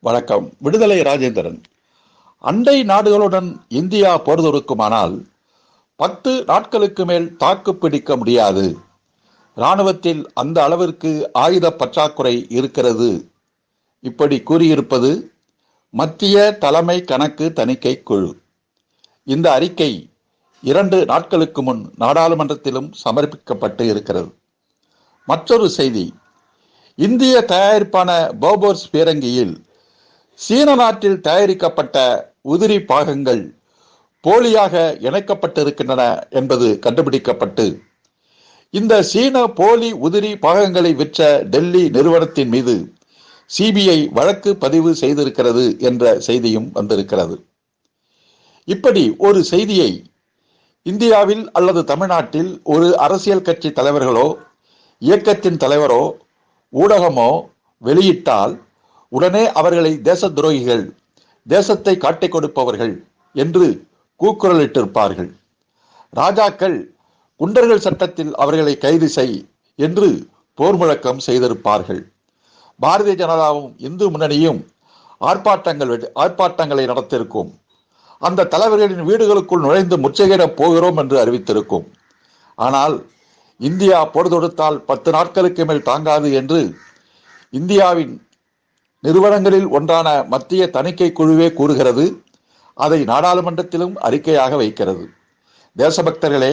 வணக்கம். விடுதலை ராஜேந்திரன். அண்டை நாடுகளுடன் இந்தியா போர் தொடுக்குமானால் பத்து நாட்களுக்கு மேல் தாக்கு பிடிக்க முடியாது. இராணுவத்தில் அந்த அளவிற்கு ஆயுத பற்றாக்குறை இருக்கிறது. இப்படி கூறியிருப்பது மத்திய தலைமை கணக்கு தணிக்கை குழு. இந்த அறிக்கை இரண்டு நாட்களுக்கு முன் நாடாளுமன்றத்திலும் சமர்ப்பிக்கப்பட்டு இருக்கிறது. மற்றொரு செய்தி. இந்திய தயாரிப்பான போபோர்ஸ் பீரங்கியில் சீன நாட்டில் தயாரிக்கப்பட்ட உதிரி பாகங்கள் போலியாக இணைக்கப்பட்டிருக்கின்றன என்பது கண்டுபிடிக்கப்பட்டு இந்த சீன போலி உதிரி பாகங்களை விற்ற டெல்லி நிறுவனத்தின் மீது சிபிஐ வழக்கு பதிவு செய்திருக்கிறது என்ற செய்தியும் வந்திருக்கிறது. இப்படி ஒரு செய்தியை இந்தியாவில் அல்லது தமிழ்நாட்டில் ஒரு அரசியல் கட்சி தலைவர்களோ இயக்கத்தின் தலைவரோ ஊடகமோ வெளியிட்டால் உடனே அவர்களை தேச துரோகிகள் தேசத்தை காட்டிக் கொடுப்பவர்கள் என்று கூக்குரலிட்டிருப்பார்கள். ராஜாக்கள் குண்டர்கள் சட்டத்தில் அவர்களை கைது செய் என்று போர் முழக்கம் செய்திருப்பார்கள். பாரதிய ஜனதாவும் இந்து முன்னணியும் ஆர்ப்பாட்டங்கள் ஆர்ப்பாட்டங்களை நடத்திருக்கும் அந்த தலைவர்களின் வீடுகளுக்குள் நுழைந்து முச்சகிடப் போகிறோம் என்று அறிவித்திருக்கும். ஆனால் இந்தியா போர் தொடுத்தால் பத்து நாட்களுக்கு மேல் தாங்காது என்று இந்தியாவின் நிறுவனங்களில் ஒன்றான மத்திய தணிக்கை குழுவே கூறுகிறது அதை நாடாளுமன்றத்திலும் அறிக்கையாக வைக்கிறது. தேசபக்தர்களே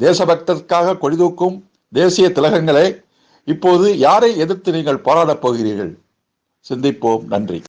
தேசபக்தருக்காக கொடிதூக்கும் தேசிய திலகங்களே இப்போது யாரை எதிர்த்து நீங்கள் போராடப் போகிறீர்கள்? சிந்திப்போம். நன்றி.